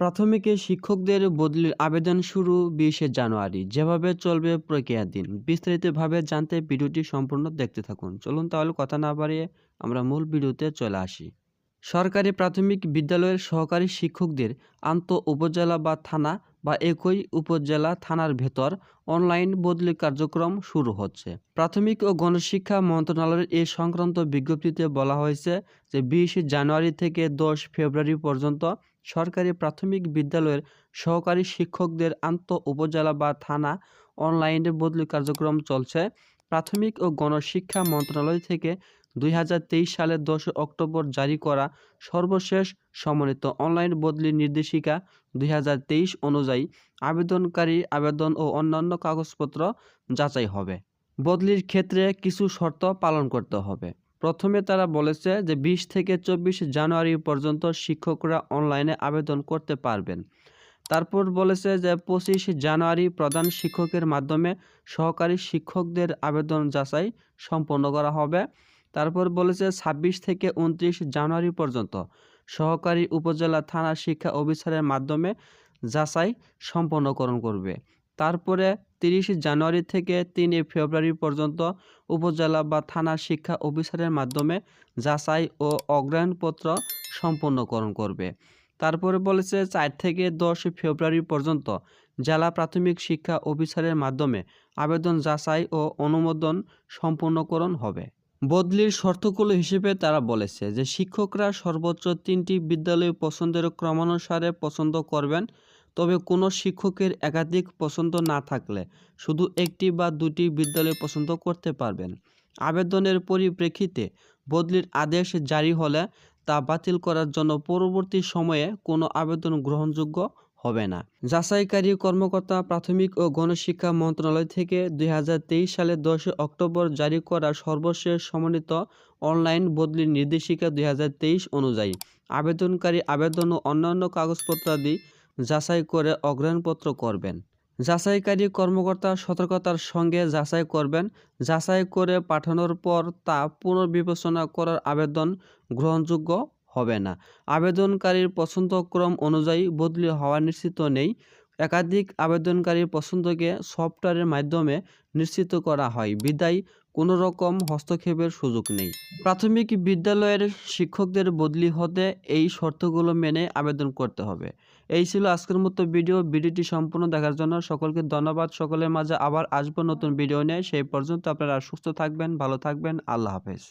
প্রাথমিকে শিক্ষকদের বদলির আবেদন শুরু বিশে জানুয়ারি? যেভাবে চলবে প্রক্রিয়া দিন। বিস্তারিতভাবে জানতে ভিডিওটি সম্পূর্ণ দেখতে থাকুন। চলুন তাহলে কথা না বাড়িয়ে আমরা মূল ভিডিওতে চলে আসি। সরকারি প্রাথমিক বিদ্যালয়ের সহকারী শিক্ষকদের আন্ত উপজেলা বা থানা বা একই উপজেলা থানার ভেতর অনলাইন বদলি কার্যক্রম শুরু হচ্ছে। প্রাথমিক ও গণশিক্ষা মন্ত্রণালয়ের এ সংক্রান্ত বিজ্ঞপ্তিতে বলা হয়েছে যে বিশ জানুয়ারি থেকে দশ ফেব্রুয়ারি পর্যন্ত সরকারি প্রাথমিক বিদ্যালয়ের সহকারী শিক্ষকদের আন্ত উপজেলা বা থানা অনলাইনে বদলি কার্যক্রম চলছে। প্রাথমিক ও গণশিক্ষা মন্ত্রণালয় থেকে দুই হাজার তেইশ সালের দশ অক্টোবর জারি করা সর্বশেষ সমন্বিত অনলাইন বদলি নির্দেশিকা দুই হাজার তেইশ অনুযায়ী আবেদনকারী আবেদন ও অন্যান্য কাগজপত্র যাচাই হবে। বদলির ক্ষেত্রে কিছু শর্ত পালন করতে হবে। প্রথমে তারা বলেছে যে বিশ থেকে চব্বিশ জানুয়ারি পর্যন্ত শিক্ষকরা অনলাইনে আবেদন করতে পারবেন। তারপর বলেছে যে পঁচিশ জানুয়ারি প্রধান শিক্ষকের মাধ্যমে সহকারী শিক্ষকদের আবেদন যাচাই সম্পন্ন করা হবে। তারপর বলেছে ছাব্বিশ থেকে উনত্রিশ জানুয়ারি পর্যন্ত সহকারী উপজেলা থানা শিক্ষা অফিসারের মাধ্যমে যাচাই সম্পন্নকরণ করবে। তারপরে তিরিশ জানুয়ারি থেকে তিনই ফেব্রুয়ারি পর্যন্ত উপজেলা বা থানা শিক্ষা অফিসারের মাধ্যমে যাচাই ও অগ্রায়ণপত্র সম্পন্নকরণ করবে। তারপরে বলেছে, চার থেকে দশ ফেব্রুয়ারি পর্যন্ত জেলা প্রাথমিক শিক্ষা অফিসারের মাধ্যমে আবেদন যাচাই ও অনুমোদন সম্পূর্ণকরণ হবে। বদলির শর্তগুলো হিসেবে তারা বলেছে যে, শিক্ষকরা সর্বোচ্চ তিনটি বিদ্যালয় পছন্দের ক্রমানুসারে পছন্দ করবেন তবে কোনো শিক্ষকের একাধিক পছন্দ না থাকলে শুধু একটি বা দুটি বিদ্যালয় পছন্দ করতে পারবেন। আবেদনের পরিপ্রেক্ষিতে বদলির আদেশ জারি হলে তা বাতিল করার জন্য পরবর্তী সময়ে কোনো আবেদন গ্রহণযোগ্য হবে না। যাচাইকারী কর্মকর্তা প্রাথমিক ও গণশিক্ষা মন্ত্রণালয় থেকে দুই সালের দশই অক্টোবর জারি করা সর্বশেষ সমন্বিত অনলাইন বদলির নির্দেশিকা দুই হাজার তেইশ অনুযায়ী আবেদনকারী আবেদন ও অন্যান্য কাগজপত্রাদি যাচাই করে অগ্রহণপত্র করবেন। যাচাইকারী কর্মকর্তা সতর্কতার সঙ্গে যাচাই করবেন। যাচাই করে পাঠানোর পর তা পুনর্বিবেচনা করার আবেদন গ্রহণযোগ্য হবে না। আবেদনকারীর পছন্দক্রম অনুযায়ী বদলি হওয়া নিশ্চিত নেই। একাধিক আবেদনকারীর পছন্দকে সফটওয়্যারের মাধ্যমে নিশ্চিত করা হয়। বিদায় কোনো রকম হস্তক্ষেপের সুযোগ নেই। প্রাথমিক বিদ্যালয়ের শিক্ষকদের বদলি হতে এই শর্তগুলো মেনে আবেদন করতে হবে। এই ছিল আজকের মতো ভিডিও। ভিডিওটি সম্পূর্ণ দেখার জন্য সকলকে ধন্যবাদ। সকলের মাঝে আবার আসব নতুন ভিডিও নিয়ে। সেই পর্যন্ত আপনারা সুস্থ থাকবেন, ভালো থাকবেন। আল্লাহ হাফেজ।